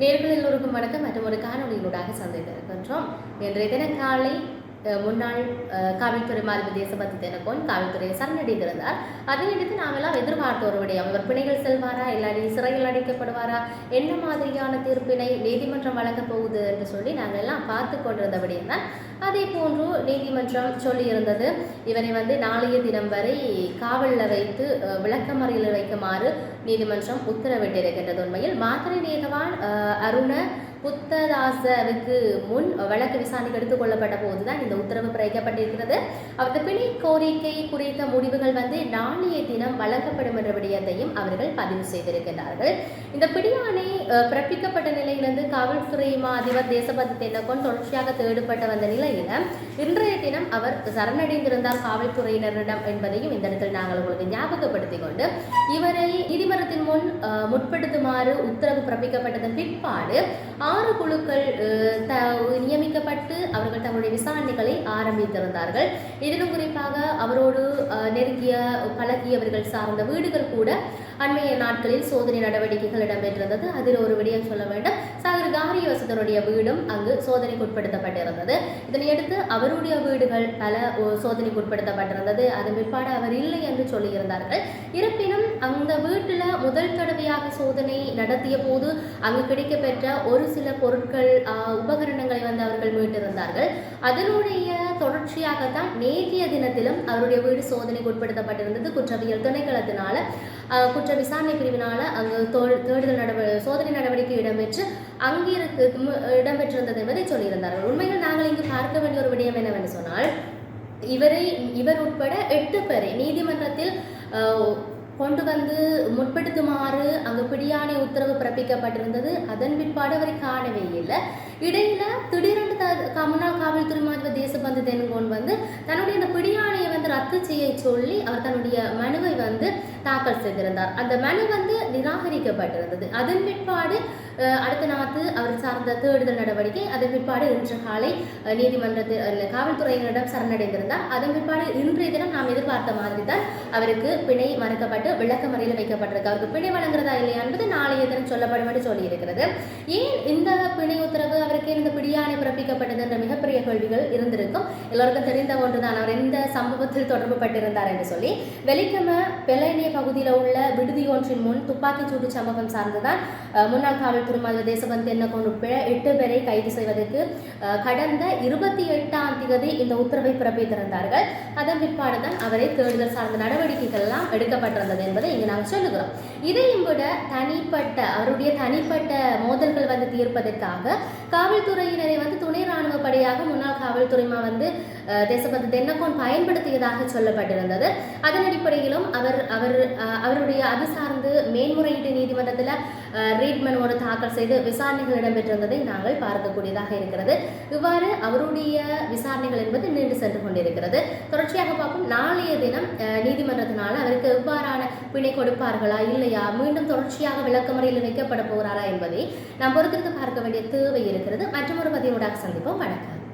நேர்கள் எல்லோருக்கும் வணக்கம். மற்றும் ஒரு காணொலியினூடாக சந்தித்திருக்கின்றோம். இன்றைய தினம் காலை முன்னாள் காவல்துறை மாதிரி தேசபக்தி தினக்கோன் காவல்துறையை சரணடைந்திருந்தார். அதையடுத்து நாமெல்லாம் எதிர்பார்த்த ஒரு விடயம் இவர் பிணைகள் செல்வாரா? இல்லாட்டி சிறையில் அடைக்கப்படுவாரா? என்ன மாதிரியான தீர்ப்பினை நீதிமன்றம் வழங்கப் போகுது என்று சொல்லி நாங்கள் எல்லாம் பார்த்து கொண்டிருந்த விடயம் தான் அதே போன்று நீதிமன்றம் சொல்லியிருந்தது. இவரை வந்து நாளைய தினம் வரை காவலில் வைத்து விளக்கமறையில் வைக்குமாறு நீதிமன்றம் உத்தரவிட்டிருக்கின்றது. உண்மையில் மாத்திரை நேகவான் அருண புத்ததாசருக்கு முன் வழக்கு விசாரணைக்கு எடுத்துக் கொள்ளப்பட்ட போதுதான் இந்த உத்தரவு பிறப்பிக்கப்பட்டிருக்கிறது. அவரது பிணை கோரிக்கை குறித்த முடிவுகள் வந்து நாளைய தினம் வழங்கப்படும் என்ற விடயத்தையும் அவர்கள் பதிவு செய்திருக்கிறார்கள் இந்த பிடியாணை பிறப்பிக்கப்பட்ட நிலையிலிருந்து காவல்துறை மா அதிபர் தேசபக்தி தென்னகோன் தொடர்ச்சியாக தேடப்பட்ட வந்த நிலையில இன்றைய தினம் அவர் சரணடைந்திருந்தார் காவல்துறையினரிடம் என்பதையும் இந்த இடத்தில் நாங்கள் உங்களுக்கு ஞாபகப்படுத்திக் கொண்டு இவரை நீதிமன்றத்தின் முன் முற்படுத்துமாறு உத்தரவு பிறப்பிக்கப்பட்டதன் பிற்பாடு ஆறு குழுக்கள் நியமிக்கப்பட்டு அவர்கள் தங்களுடைய பயணங்களை ஆரம்பித்திருந்தார்கள். இதிலும் குறிப்பாக அவரோடு நெருங்கிய பழகியவர்கள் சார்ந்த வீடுகள் கூட அண்மைய நாட்களில் சோதனை நடவடிக்கைகள் இடம்பெற்றிருந்தது. அதில் ஒரு விடயம் சொல்ல வேண்டும். சாகர் காரியவசதனுடைய வீடும் அங்கு சோதனைக்குட்படுத்தப்பட்டிருந்தது. இதனையடுத்து அவருடைய வீடுகள் பல சோதனைக்குட்படுத்தப்பட்டிருந்தது. அதன் பிற்பாடு அவர் இல்லை என்று சொல்லியிருந்தார்கள். இருப்பினும் அந்த வீட்டில் முதல் தடவையாக சோதனை நடத்திய போது அங்கு கிடைக்கப்பெற்ற ஒரு சில பொருட்கள் உபகரணங்களை வந்து அவர்கள் மீட்டிருந்தார்கள். அதனுடைய தொடர்ச்சியாகத்தான் நேற்றைய தினத்திலும் அவருடைய வீடு சோதனைக்கு உட்படுத்தப்பட்டிருந்தது. குற்றவியல் திணைக்களத்தினால குற்ற விசாரணை பிரிவினால அங்கு தேடுதல் நடவடிக்கை சோதனை நடவடிக்கை இடம்பெற்று அங்கிருக்கு இடம்பெற்றிருந்தது என்பதை சொல்லியிருந்தார்கள். உண்மையில் நாங்கள் இங்கு பார்க்க வேண்டிய ஒரு விடயம் என்னவென்று சொன்னால் இவரை இவர் உட்பட எட்டு பேரை நீதிமன்றத்தில் கொண்டு வந்து முற்படுத்துமாறு அங்கு பிடியாணை உத்தரவு பிறப்பிக்கப்பட்டிருந்தது. அதன் பிற்பாடு அவரை காணவே இல்லை. இடையில திடீரென்று த- முன்னாள் காவல்துறை மாதிரி தேசபந்து தென்கோன் வந்து தன்னுடைய அந்த பிடியாணையை வந்து ரத்து செய்ய சொல்லி அவர் தன்னுடைய மனுவை வந்து தாக்கல் செய்திருந்தார். அந்த மனு வந்து நிராகரிக்கப்பட்டிருந்தது. அதன் பிற்பாடு அடுத்த நாத்து அவர் சார்ந்த தேடுதல் நடவடிக்கை அதன் பிற்பாடு இன்று காலை நீதிமன்றத்தில் காவல்துறையினரிடம் சரணடைந்திருந்தார். அதன் பிற்பாடு இன்றைய தினம் நாம் எதிர்பார்த்த மாதிரி தான் அவருக்கு பிணை மறுக்கப்பட்டு விளக்கமறையில் வைக்கப்பட்டிருக்கு. அவருக்கு பிணை வழங்குறதா இல்லையா என்பது நாளைய தினம் சொல்லப்படும் என்று சொல்லியிருக்கிறது. ஏன் இந்த பிணை உத்தரவு அவருக்கு இந்த பிடியாணை பிறப்பிக்கப்பட்டது என்ற மிகப்பெரிய கேள்விகள் இருந்திருக்கும். எல்லோருக்கும் தெரிந்த ஒன்றுதான். அவர் எந்த சம்பவத்தில் தொடர்பு பட்டிருந்தார் என்று சொல்லி வெலிக்கம பெலைனிய பகுதியில் உள்ள விடுதியொன்றின் முன் துப்பாக்கிச் சூடு சம்பவம் சார்ந்துதான் முன்னாள் காவல்துறை மாதிரி தேசபந்து எண்ணக்கோன் உட்பட எட்டு பேரை கைது செய்வதற்கு கடந்த இருபத்தி எட்டாம் தேதி இந்த உத்தரவை பிறப்பித்திருந்தார்கள். அதன் பிற்பாடு தான் அவரை தேடுதல் சார்ந்த நடவடிக்கைகள் எல்லாம் எடுக்கப்பட்டிருந்தது என்பதை இங்கு நாங்கள் சொல்லுகிறோம். இதையும் விட தனிப்பட்ட அவருடைய தனிப்பட்ட மோதல்கள் வந்து தீர்ப்பதற்காக காவல்துறையினரை வந்து துணை ராணுவ படையாக முன்னாள் காவல்துறைமா வந்து தேசபந்து தென்னக்கோன் பயன்படுத்தியதாக சொல்லப்பட்டிருந்தது. அதன் அடிப்படையிலும் அவர் அவர் அவருடைய அது சார்ந்து மேன்முறையீட்டு நீதிமன்றத்தில் ரீட் மனுவோடு தாக்கல் செய்து விசாரணைகள் இடம்பெற்றிருந்ததை நாங்கள் பார்க்கக்கூடியதாக இருக்கிறது. இவ்வாறு அவருடைய விசாரணைகள் என்பது நீண்டு சென்று கொண்டிருக்கிறது. தொடர்ச்சியாக பார்ப்போம். நாளைய தினம் நீதிமன்றத்தினால் அவருக்கு எவ்வாறான பிணை கொடுப்பார்களா இல்லையா மீண்டும் தொடர்ச்சியாக விளக்கமறையில் வைக்கப்பட போகிறாரா என்பதை நாம் பொறுத்திருந்து பார்க்க வேண்டிய தேவை இருக்கிறது. மற்றொரு பதிவோடாக சந்திப்போம். வணக்கம்.